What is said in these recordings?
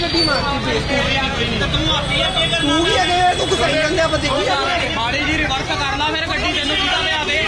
ਗੱਡੀ ਮਾਰਤੀ ਬੇਇੱਜ਼ਤੀ ਤੇ ਤੂੰ ਆਪੀ ਆ ਕੀ ਕਰਨਾ ਤੂੰ ਵੀ ਅਗੇ ਤੂੰ ਗੁਸਾਈ ਜਾਂਦੇ ਆਪਾਂ ਦੇਖੀ ਮਾੜੀ ਜੀ ਰਿਵਰਸ ਕਰ ਲਾ ਫਿਰ ਗੱਡੀ ਤੈਨੂੰ ਕਿਹਦਾ ਲਿਆਵੇ?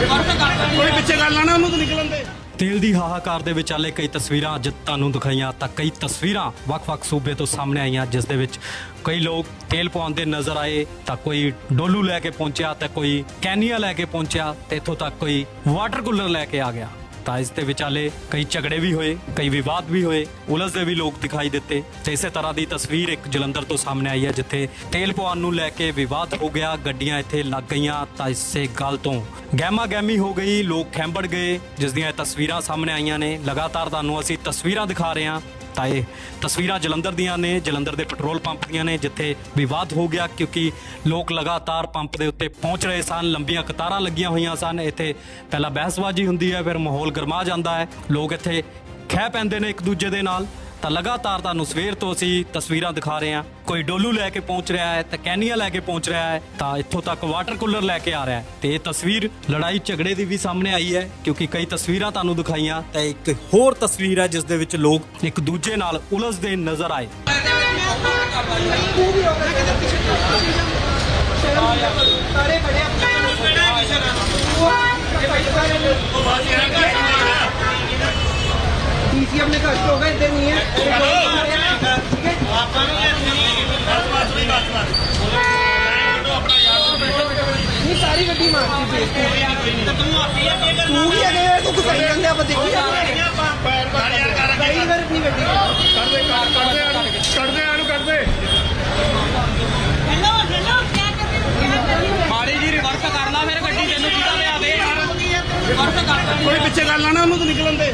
ਰਿਵਰਸ ਕਰ ਲਾ। ਕੋਈ ਪਿੱਛੇ ਗੱਲ ਆਣਾ ਉਹਨੂੰ ਤਾਂ ਨਿਕਲਣ ਦੇ। ਤੇਲ ਦੀ ਹਾਹਾਕਾਰ ਦੇ ਵਿਚਾਲੇ ਕਈ ਤਸਵੀਰਾਂ ਅੱਜ ਤੁਹਾਨੂੰ ਦਿਖਾਈਆਂ ਤਾਂ ਕਈ ਤਸਵੀਰਾਂ ਵੱਖ-ਵੱਖ ਸੂਬੇ ਤੋਂ ਸਾਹਮਣੇ ਆਈਆਂ ਜਿਸ ਦੇ ਵਿੱਚ ਕਈ ਲੋਕ ਤੇਲ ਪਵਾਉਂਦੇ ਨਜ਼ਰ ਆਏ ਤਾਂ ਕੋਈ ਡੋਲੂ ਲੈ ਕੇ ਪਹੁੰਚਿਆ ਤਾਂ ਕੋਈ ਕੈਨੀਆ ਲੈ ਕੇ ਪਹੁੰਚਿਆ ਤੇ ਇੱਥੋਂ ਤੱਕ ਕੋਈ ਵਾਟਰ ਕੂਲਰ ਲੈ ਕੇ ਆ ਗਿਆ। ਤਾਂ ਇਸ ਦੇ ਵਿਚਾਲੇ ਕਈ ਝਗੜੇ ਵੀ ਹੋਏ, ਕਈ ਵਿਵਾਦ ਵੀ ਹੋਏ ਉਲਝਦੇ ਵੀ ਲੋਕ ਦਿਖਾਈ ਦਿੱਤੇ। ਤੇ ਇਸੇ ਤਰ੍ਹਾਂ ਦੀ ਤਸਵੀਰ ਇੱਕ ਜਲੰਧਰ ਤੋਂ ਸਾਹਮਣੇ ਆਈ ਹੈ, ਜਿੱਥੇ ਤੇਲ ਪਵਾਉਣ ਨੂੰ ਲੈ ਕੇ ਵਿਵਾਦ ਹੋ ਗਿਆ, ਗੱਡੀਆਂ ਇੱਥੇ ਲੱਗ ਗਈਆਂ ਤਾਂ ਇਸੇ ਗੱਲ ਤੋਂ। ਗਹਿਮਾ ਗਹਿਮੀ ਹੋ ਗਈ, ਲੋਕ ਖੈਂਬੜ ਗਏ, ਜਿਸ ਦੀਆਂ ਇਹ ਤਸਵੀਰਾਂ ਸਾਹਮਣੇ ਆਈਆਂ ਨੇ। ਲਗਾਤਾਰ ਤੁਹਾਨੂੰ ਅਸੀਂ ਤਸਵੀਰਾਂ ਦਿਖਾ ਰਹੇ ਹਾਂ। ਤਾਂ ਤਸਵੀਰਾਂ ਜਲੰਧਰ ਦੀਆਂ ਨੇ, ਜਲੰਧਰ ਦੇ ਪੈਟਰੋਲ ਪੰਪ ਦੀਆਂ ਨੇ, ਜਿੱਥੇ ਵਿਵਾਦ ਹੋ ਗਿਆ ਕਿਉਂਕਿ ਲੋਕ ਲਗਾਤਾਰ ਪੰਪ ਦੇ ਉੱਤੇ ਪਹੁੰਚ ਰਹੇ ਸਨ, ਲੰਬੀਆਂ ਕਤਾਰਾਂ ਲੱਗੀਆਂ ਹੋਈਆਂ ਸਨ। ਇੱਥੇ ਪਹਿਲਾਂ ਬਹਿਸਬਾਜ਼ੀ ਹੁੰਦੀ ਹੈ, ਫਿਰ ਮਾਹੌਲ ਗਰਮਾ ਜਾਂਦਾ ਹੈ। ਲੋਕ ਇੱਥੇ ਖਹਿ ਪੈਂਦੇ ਨੇ ਇੱਕ ਦੂਜੇ ਦੇ ਨਾਲ। ਤਾਂ ਲਗਾਤਾਰ ਤੁਹਾਨੂੰ ਸਵੇਰ ਤੋਂ ਅਸੀਂ ਤਸਵੀਰਾਂ ਦਿਖਾ ਰਹੇ ਹਾਂ। ਕੋਈ ਡੋਲੂ ਲੈ ਕੇ ਪਹੁੰਚ ਰਿਹਾ ਹੈ, ਤਾਂ ਕੈਨੀਆ ਲੈ ਕੇ ਪਹੁੰਚ ਰਿਹਾ ਹੈ, ਤਾਂ ਇੱਥੋਂ ਤੱਕ ਵਾਟਰ ਕੂਲਰ ਲੈ ਕੇ ਆ ਰਿਹਾ ਹੈ। ਤੇ ਇਹ ਤਸਵੀਰ ਲੜਾਈ ਝਗੜੇ ਦੀ ਵੀ ਸਾਹਮਣੇ ਆਈ ਹੈ, ਕਿਉਂਕਿ ਕਈ ਤਸਵੀਰਾਂ ਤੁਹਾਨੂੰ ਦਿਖਾਈਆਂ, ਤਾਂ ਇੱਕ ਹੋਰ ਤਸਵੀਰ ਹੈ ਜਿਸ ਦੇ ਵਿੱਚ ਲੋਕ ਇੱਕ ਦੂਜੇ ਨਾਲ ਉਲਝਦੇ ਨਜ਼ਰ ਆਏ। पीसी अपने घर पे होगा इधर नहीं है ठीक है नहीं सारी गड्डी मारती बेइज्जती ਤੇ ਤੂੰ ਆਪੀ ਆ ਕੀ ਕਰਨਾ तू भी अगे तू गुसाई ਜਾਂਦੇ ਆਪਾਂ ਦੇਖੀ ਜਾਂਦੇ ਕਈ ਵਾਰ ਆਪਣੀ ਗੱਡੀ ਕੱਢਦੇ ਕੱਢਦੇ ਕੱਢਦੇ ਆਨੂੰ ਕੱਢਦੇ ਮਾੜੀ ਜੀ ਰਿਵਰਸ ਕਰ ਲਾ ਫਿਰ ਗੱਡੀ ਤੈਨੂੰ ਕਿਹਦਾ ਲਿਆਵੇ ਰਿਵਰਸ ਕਰ ਲਾ ਕੋਈ ਪਿੱਛੇ ਗੱਲ ਆਣਾ ਉਹਨੂੰ ਤਾਂ ਨਿਕਲਣ ਦੇ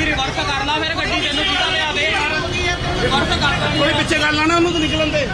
ਰਿਵਰਸ ਕਰ ਫਿਰ ਗੱਡੀ ਤੈਨੂੰ ਕਿੱਦਾਂ ਲਿਆਵੇ? ਕਰ ਕੋਈ ਪਿੱਛੇ ਕਰ ਲੈਣਾ ਉਹਨੂੰ ਤੇ ਨਿਕਲਣ ਦੇ।